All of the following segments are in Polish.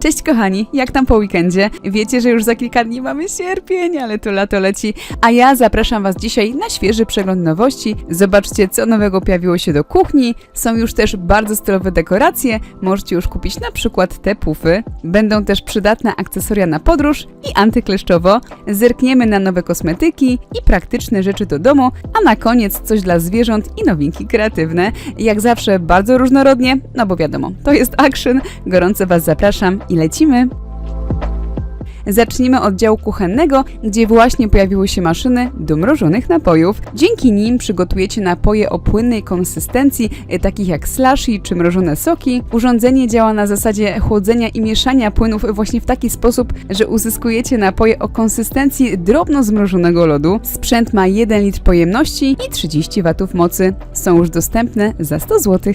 Cześć kochani, jak tam po weekendzie? Wiecie, że już za kilka dni mamy sierpień, ale to lato leci. A ja zapraszam Was dzisiaj na świeży przegląd nowości. Zobaczcie, co nowego pojawiło się do kuchni. Są już też bardzo stylowe dekoracje. Możecie już kupić na przykład te pufy. Będą też przydatne akcesoria na podróż i antykleszczowo. Zerkniemy na nowe kosmetyki i praktyczne rzeczy do domu, a na koniec coś dla zwierząt i nowinki kreatywne. Jak zawsze bardzo różnorodnie, no bo wiadomo, to jest action. Gorąco Was zapraszam i lecimy. Zacznijmy od działu kuchennego, gdzie właśnie pojawiły się maszyny do mrożonych napojów. Dzięki nim przygotujecie napoje o płynnej konsystencji, e, takich jak slushy czy mrożone soki. Urządzenie działa na zasadzie chłodzenia i mieszania płynów właśnie w taki sposób, że uzyskujecie napoje o konsystencji drobno zmrożonego lodu. Sprzęt ma 1 litr pojemności i 30 watów mocy. Są już dostępne za 100 zł.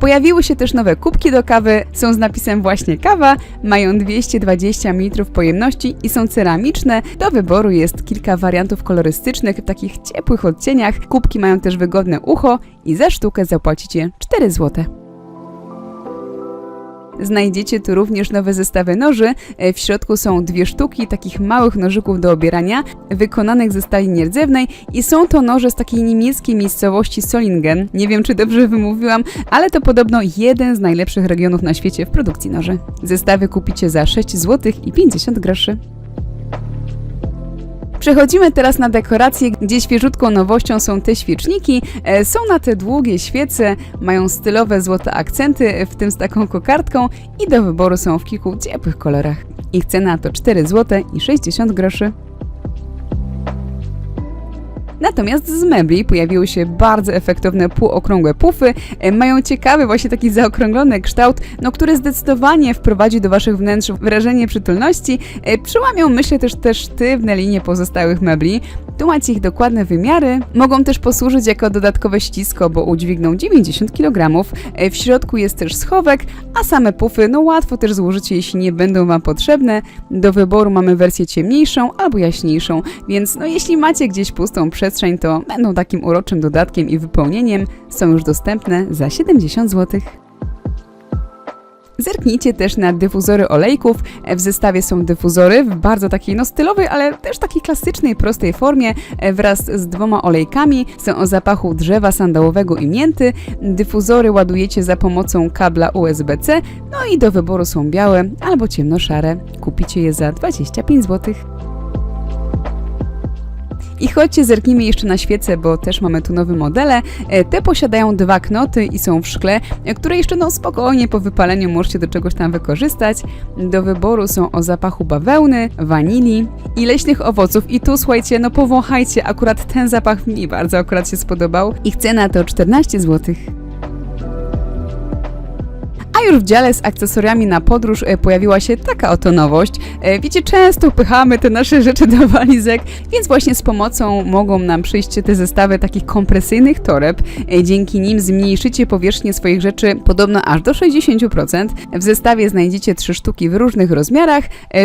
Pojawiły się też nowe kubki do kawy, są z napisem właśnie kawa, mają 220 ml pojemności i są ceramiczne. Do wyboru jest kilka wariantów kolorystycznych w takich ciepłych odcieniach. Kubki mają też wygodne ucho i za sztukę zapłacicie 4 zł. Znajdziecie tu również nowe zestawy noży. E, W środku są dwie sztuki takich małych nożyków do obierania, wykonanych ze stali nierdzewnej i są to noże z takiej niemieckiej miejscowości Solingen. Nie wiem, czy dobrze wymówiłam, ale to podobno jeden z najlepszych regionów na świecie w produkcji noży. Zestawy kupicie za 6 zł i 50 groszy. Przechodzimy teraz na dekoracje, gdzie świeżutką nowością są te świeczniki. E, Są na te długie świece, mają stylowe złote akcenty, w tym z taką kokardką i do wyboru są w kilku ciepłych kolorach. Ich cena to 4 zł i 60 groszy. Natomiast z mebli pojawiły się bardzo efektowne półokrągłe pufy. E, Mają ciekawy, właśnie taki zaokrąglony kształt, no, który zdecydowanie wprowadzi do Waszych wnętrz wrażenie przytulności. E, Przełamią, myślę, też te sztywne linie pozostałych mebli. Tu macie ich dokładne wymiary. Mogą też posłużyć jako dodatkowe ścisko, bo udźwigną 90 kg. E, W środku jest też schowek, a same pufy, no łatwo też złożycie, jeśli nie będą Wam potrzebne. Do wyboru mamy wersję ciemniejszą albo jaśniejszą, więc no jeśli macie gdzieś pustą przestrzeń, to będą takim uroczym dodatkiem i wypełnieniem. Są już dostępne za 70 zł. Zerknijcie też na dyfuzory olejków. W zestawie są dyfuzory w bardzo takiej no stylowej, ale też takiej klasycznej, prostej formie e, wraz z dwoma olejkami. Są o zapachu drzewa sandałowego i mięty. Dyfuzory ładujecie za pomocą kabla USB-C. No i do wyboru są białe albo ciemnoszare. Kupicie je za 25 zł. I chodźcie, zerknijmy jeszcze na świece, bo też mamy tu nowe modele. E, Te posiadają dwa knoty i są w szkle, e, które jeszcze no spokojnie po wypaleniu możecie do czegoś tam wykorzystać. Do wyboru są o zapachu bawełny, wanilii i leśnych owoców. I tu słuchajcie, no powąchajcie, akurat ten zapach mi bardzo akurat się spodobał. Ich cena to 14 zł. A już w dziale z akcesoriami na podróż e, pojawiła się taka oto nowość. E, Wiecie, często pychamy te nasze rzeczy do walizek, więc właśnie z pomocą mogą nam przyjść te zestawy takich kompresyjnych toreb. E, Dzięki nim zmniejszycie powierzchnię swoich rzeczy podobno aż do 60%. W zestawie znajdziecie trzy sztuki w różnych rozmiarach.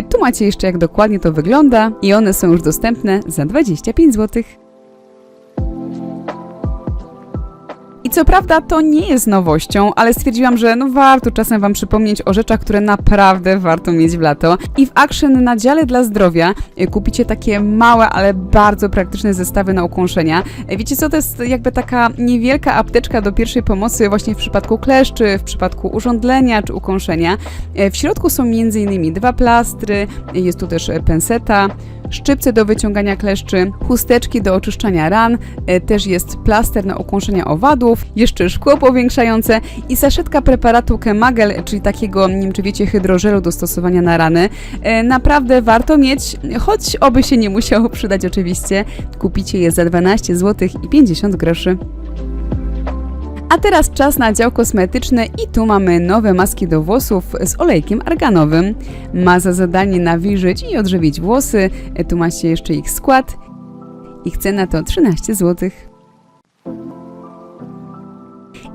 Tu macie jeszcze jak dokładnie to wygląda i one są już dostępne za 25 zł. Co prawda to nie jest nowością, ale stwierdziłam, że no warto czasem Wam przypomnieć o rzeczach, które naprawdę warto mieć w lato. I w Action na dziale dla zdrowia y, kupicie takie małe, ale bardzo praktyczne zestawy na ukąszenia. Y, Wiecie co, to jest jakby taka niewielka apteczka do pierwszej pomocy właśnie w przypadku kleszczy, w przypadku urządlenia czy ukąszenia. Y, W środku są m.in. dwa plastry, jest tu też penseta, szczypce do wyciągania kleszczy, chusteczki do oczyszczania ran, e, też jest plaster na ukąszenia owadów, jeszcze szkło powiększające i saszetka preparatu Kemagel, czyli takiego, nie wiem czy wiecie, hydrożelu do stosowania na rany. E, Naprawdę warto mieć, choć oby się nie musiało przydać oczywiście. Kupicie je za 12 zł i 50 groszy. A teraz czas na dział kosmetyczny i tu mamy nowe maski do włosów z olejkiem arganowym. Ma za zadanie nawilżyć i odżywić włosy. E, Tu macie jeszcze ich skład. Ich cena to 13 zł.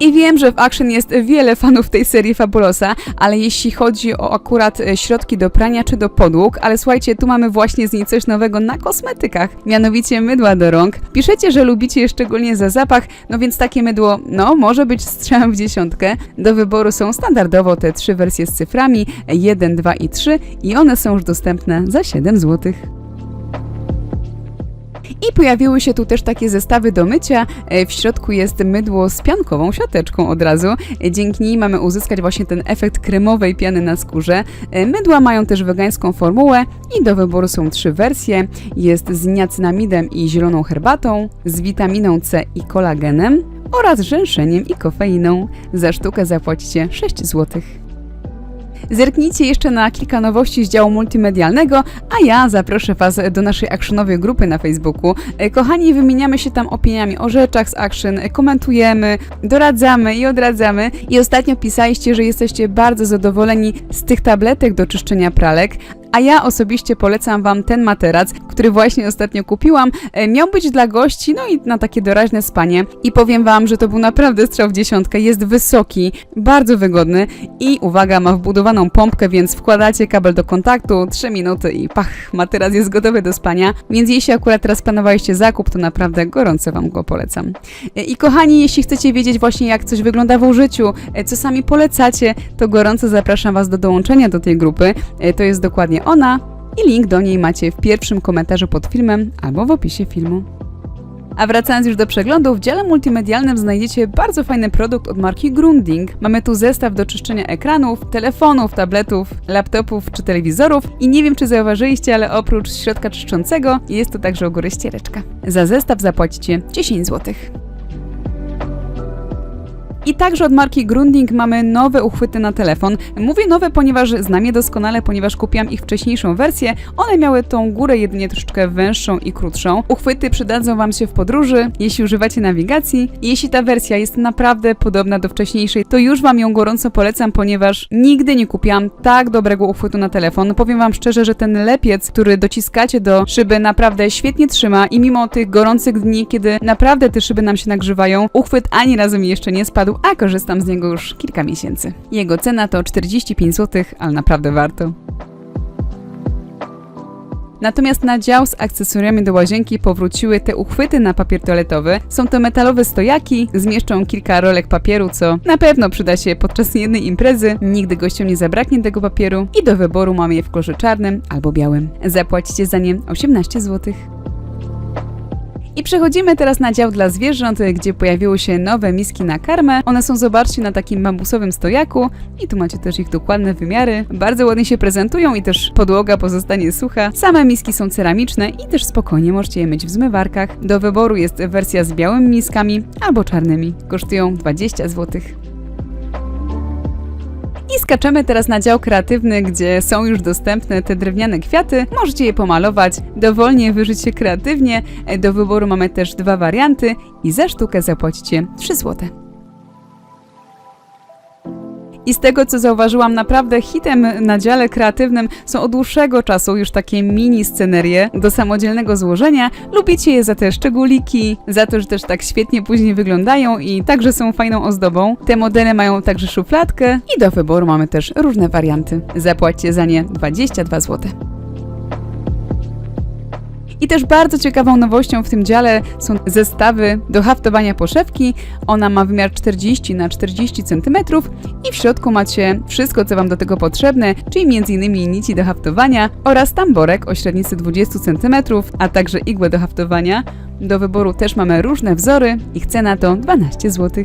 I wiem, że w Action jest wiele fanów tej serii Fabulosa, ale jeśli chodzi o akurat e, środki do prania czy do podłóg, ale słuchajcie, tu mamy właśnie z niej coś nowego na kosmetykach, mianowicie mydła do rąk. Piszecie, że lubicie je szczególnie za zapach, no więc takie mydło, no, może być strzałem w dziesiątkę. Do wyboru są standardowo te trzy wersje z cyframi, 1, 2 i 3 i one są już dostępne za 7 zł. I pojawiły się tu też takie zestawy do mycia. E, W środku jest mydło z piankową siateczką od razu. E, Dzięki niej mamy uzyskać właśnie ten efekt kremowej piany na skórze. E, Mydła mają też wegańską formułę i do wyboru są trzy wersje. Jest z niacinamidem i zieloną herbatą, z witaminą C i kolagenem oraz rzęszeniem i kofeiną. Za sztukę zapłacicie 6 zł. Zerknijcie jeszcze na kilka nowości z działu multimedialnego, a ja zaproszę Was do naszej actionowej grupy na Facebooku. E, Kochani, wymieniamy się tam opiniami o rzeczach z Action, e, komentujemy, doradzamy i odradzamy. I ostatnio pisaliście, że jesteście bardzo zadowoleni z tych tabletek do czyszczenia pralek, a ja osobiście polecam Wam ten materac, który właśnie ostatnio kupiłam. E, Miał być dla gości, no i na takie doraźne spanie. I powiem Wam, że to był naprawdę strzał w dziesiątkę. Jest wysoki, bardzo wygodny i uwaga, ma wbudowaną pompkę, więc wkładacie kabel do kontaktu, 3 minuty i pach, materac jest gotowy do spania. Więc jeśli akurat teraz planowaliście zakup, to naprawdę gorąco Wam go polecam. E, I kochani, jeśli chcecie wiedzieć właśnie jak coś wygląda w użyciu, e, co sami polecacie, to gorąco zapraszam Was do dołączenia do tej grupy. To jest dokładnie ona i link do niej macie w pierwszym komentarzu pod filmem albo w opisie filmu. A wracając już do przeglądu, w dziale multimedialnym znajdziecie bardzo fajny produkt od marki Grunding. Mamy tu zestaw do czyszczenia ekranów, telefonów, tabletów, laptopów czy telewizorów i nie wiem czy zauważyliście, ale oprócz środka czyszczącego jest tu także u góry ściereczka. Za zestaw zapłacicie 10 zł. I także od marki Grunding mamy nowe uchwyty na telefon. Mówię nowe, ponieważ znam je doskonale, ponieważ kupiłam ich wcześniejszą wersję. One miały tą górę jedynie troszeczkę węższą i krótszą. Uchwyty przydadzą Wam się w podróży, jeśli używacie nawigacji. Jeśli ta wersja jest naprawdę podobna do wcześniejszej, to już Wam ją gorąco polecam, ponieważ nigdy nie kupiłam tak dobrego uchwytu na telefon. Powiem Wam szczerze, że ten lepiec, który dociskacie do szyby, naprawdę świetnie trzyma i mimo tych gorących dni, kiedy naprawdę te szyby nam się nagrzewają, uchwyt ani razu mi jeszcze nie spadł, a korzystam z niego już kilka miesięcy. Jego cena to 45 zł, ale naprawdę warto. Natomiast na dział z akcesoriami do łazienki powróciły te uchwyty na papier toaletowy. Są to metalowe stojaki, zmieszczą kilka rolek papieru, co na pewno przyda się podczas jednej imprezy. Nigdy gościom nie zabraknie tego papieru i do wyboru mamy je w kolorze czarnym albo białym. Zapłacicie za nie 18 zł. I przechodzimy teraz na dział dla zwierząt, gdzie pojawiły się nowe miski na karmę. One są, zobaczcie, na takim bambusowym stojaku i tu macie też ich dokładne wymiary. Bardzo ładnie się prezentują i też podłoga pozostanie sucha. Same miski są ceramiczne i też spokojnie możecie je myć w zmywarkach. Do wyboru jest wersja z białymi miskami albo czarnymi. Kosztują 20 zł. I skaczemy teraz na dział kreatywny, gdzie są już dostępne te drewniane kwiaty. Możecie je pomalować, dowolnie wyżyć się kreatywnie. Do wyboru mamy też dwa warianty i za sztukę zapłacicie 3 zł. I z tego, co zauważyłam, naprawdę hitem na dziale kreatywnym są od dłuższego czasu już takie mini scenerie do samodzielnego złożenia. Lubicie je za te szczególiki, za to, że też tak świetnie później wyglądają i także są fajną ozdobą. Te modele mają także szufladkę i do wyboru mamy też różne warianty. Zapłaćcie za nie 22 zł. I też bardzo ciekawą nowością w tym dziale są zestawy do haftowania poszewki. Ona ma wymiar 40 na 40 cm i w środku macie wszystko, co Wam do tego potrzebne, czyli m.in. nici do haftowania oraz tamborek o średnicy 20 cm, a także igłę do haftowania. Do wyboru też mamy różne wzory, ich cena to 12 zł.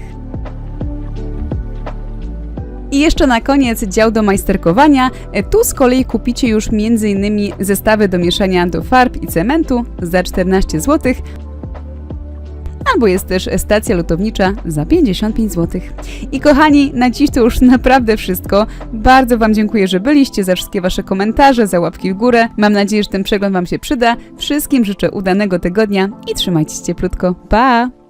I jeszcze na koniec dział do majsterkowania. Tu z kolei kupicie już m.in. zestawy do mieszania do farb i cementu za 14 zł. Albo jest też stacja lutownicza za 55 zł. I kochani, na dziś to już naprawdę wszystko. Bardzo Wam dziękuję, że byliście, za wszystkie Wasze komentarze, za łapki w górę. Mam nadzieję, że ten przegląd Wam się przyda. Wszystkim życzę udanego tygodnia i trzymajcie się cieplutko. Pa!